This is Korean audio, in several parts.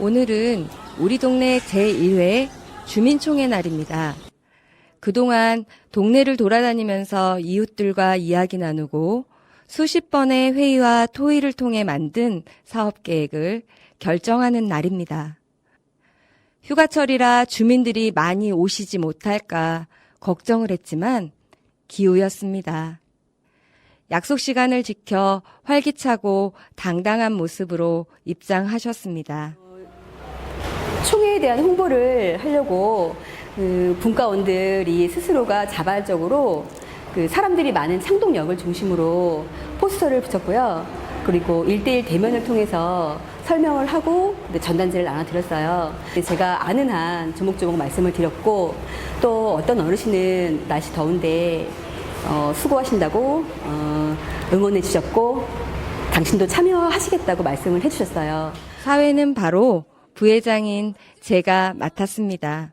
오늘은 우리 동네 제1회 주민총회 날입니다. 그동안 동네를 돌아다니면서 이웃들과 이야기 나누고 수십 번의 회의와 토의를 통해 만든 사업 계획을 결정하는 날입니다. 휴가철이라 주민들이 많이 오시지 못할까 걱정을 했지만 기우였습니다. 약속 시간을 지켜 활기차고 당당한 모습으로 입장하셨습니다. 총회에 대한 홍보를 하려고 그 분과원들이 스스로가 자발적으로 그 사람들이 많은 창동역을 중심으로 포스터를 붙였고요. 그리고 일대일 대면을 통해서 설명을 하고 전단지를 나눠드렸어요. 제가 아는 한 조목조목 말씀을 드렸고 또 어떤 어르신은 날씨 더운데 어, 수고하신다고 어, 응원해 주셨고 당신도 참여하시겠다고 말씀을 해주셨어요. 사회는 바로 부회장인 제가 맡았습니다.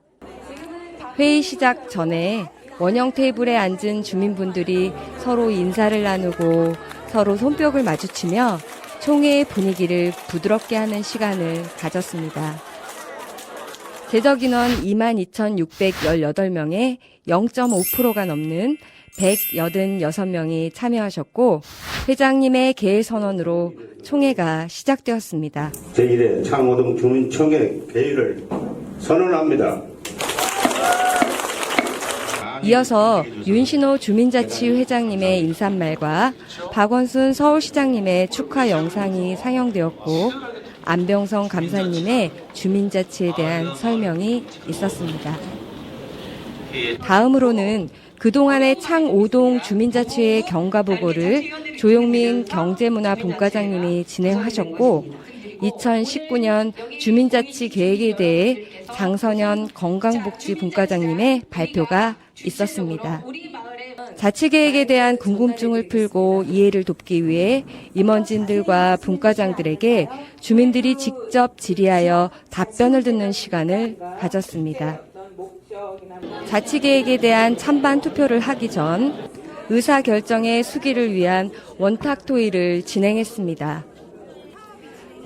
회의 시작 전에 원형 테이블에 앉은 주민분들이 서로 인사를 나누고 서로 손뼉을 마주치며 총회의 분위기를 부드럽게 하는 시간을 가졌습니다. 제적 인원 22,618명에 0.5%가 넘는 186명이 참여하셨고 회장님의 개회 선언으로 총회가 시작되었습니다. 제1회 창호동 주민총회 개의를 선언합니다. 이어서 윤신호 주민자치 회장님의 인사말과 박원순 서울시장님의 축하 영상이 상영되었고 안병성 감사님의 주민자치에 대한 설명이 있었습니다. 다음으로는 그동안의 창오동 주민자치회 경과보고를 조용민 경제문화분과장님이 진행하셨고 2019년 주민자치 계획에 대해 장선현 건강복지분과장님의 발표가 있었습니다. 자치계획에 대한 궁금증을 풀고 이해를 돕기 위해 임원진들과 분과장들에게 주민들이 직접 질의하여 답변을 듣는 시간을 가졌습니다. 자치계획에 대한 찬반 투표를 하기 전 의사 결정의 수기를 위한 원탁 토의를 진행했습니다.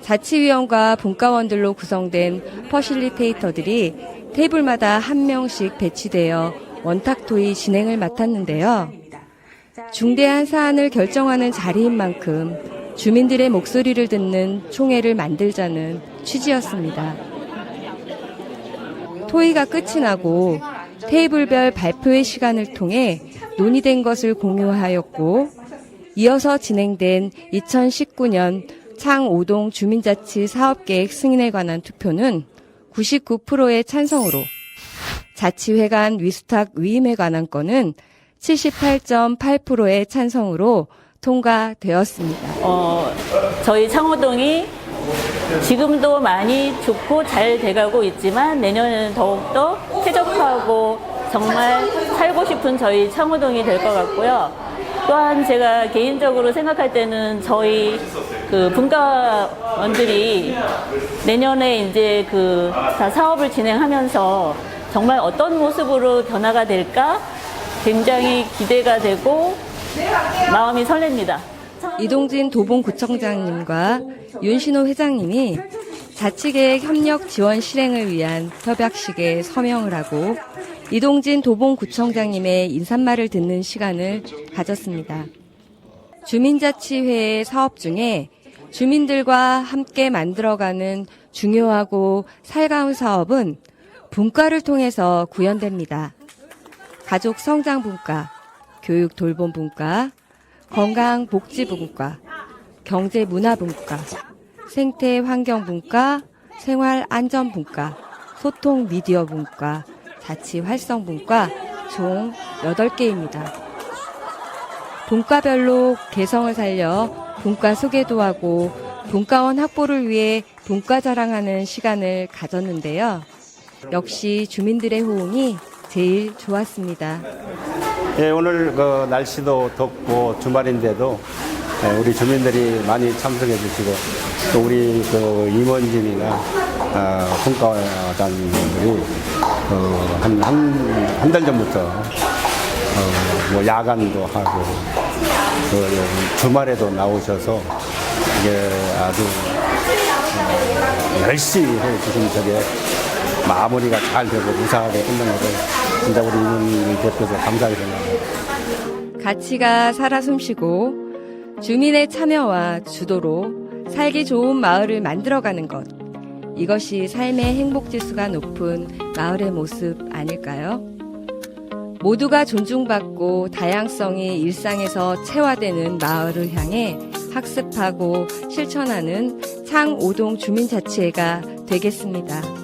자치위원과 분과원들로 구성된 퍼실리테이터들이 테이블마다 한 명씩 배치되어 원탁 토의 진행을 맡았는데요. 중대한 사안을 결정하는 자리인 만큼 주민들의 목소리를 듣는 총회를 만들자는 취지였습니다. 토의가 끝이 나고 테이블별 발표의 시간을 통해 논의된 것을 공유하였고 이어서 진행된 2019년 창오동 주민자치 사업계획 승인에 관한 투표는 99%의 찬성으로 자치회관 위수탁 위임에 관한 건은 78.8%의 찬성으로 통과되었습니다. 어, 저희 창호동이 지금도 많이 좋고 잘 돼가고 있지만 내년에는 더욱더 쾌적하고 정말 살고 싶은 저희 창호동이 될 것 같고요. 또한 제가 개인적으로 생각할 때는 저희 그 분과원들이 내년에 이제 그 다 사업을 진행하면서 정말 어떤 모습으로 변화가 될까 굉장히 기대가 되고 마음이 설렙니다. 이동진 도봉구청장님과 윤신호 회장님이 자치계획 협력 지원 실행을 위한 협약식에 서명을 하고 이동진 도봉구청장님의 인사말을 듣는 시간을 가졌습니다. 주민자치회의 사업 중에 주민들과 함께 만들어가는 중요하고 살가운 사업은 분과를 통해서 구현됩니다. 가족 성장 분과, 교육 돌봄 분과, 건강 복지 분과, 경제 문화 분과, 생태 환경 분과, 생활 안전 분과, 소통 미디어 분과, 자치 활성 분과 총 8개입니다. 분과별로 개성을 살려 분과 소개도 하고 분과원 확보를 위해 분과 자랑하는 시간을 가졌는데요. 역시 주민들의 호응이 제일 좋았습니다. 예, 오늘 그 날씨도 덥고 주말인데도 예, 우리 주민들이 많이 참석해 주시고 또 우리 그 임원진이나 아, 분과장님들이 어, 한한 한 달 전부터 어, 뭐 야간도 하고 그 주말에도 나오셔서 이게 아주 열심히 해 지금 저게 마무리가 잘 되고 무사하게 끝난 것을 진짜 우리 임원 대표에서 감사하게 생각합니다. 가치가 살아 숨쉬고 주민의 참여와 주도로 살기 좋은 마을을 만들어가는 것. 이것이 삶의 행복 지수가 높은 마을의 모습 아닐까요? 모두가 존중받고 다양성이 일상에서 체화되는 마을을 향해 학습하고 실천하는 창오동 주민자치회가 되겠습니다.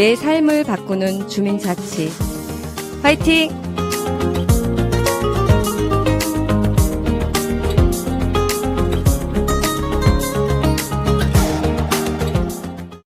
내 삶을 바꾸는 주민자치. 화이팅!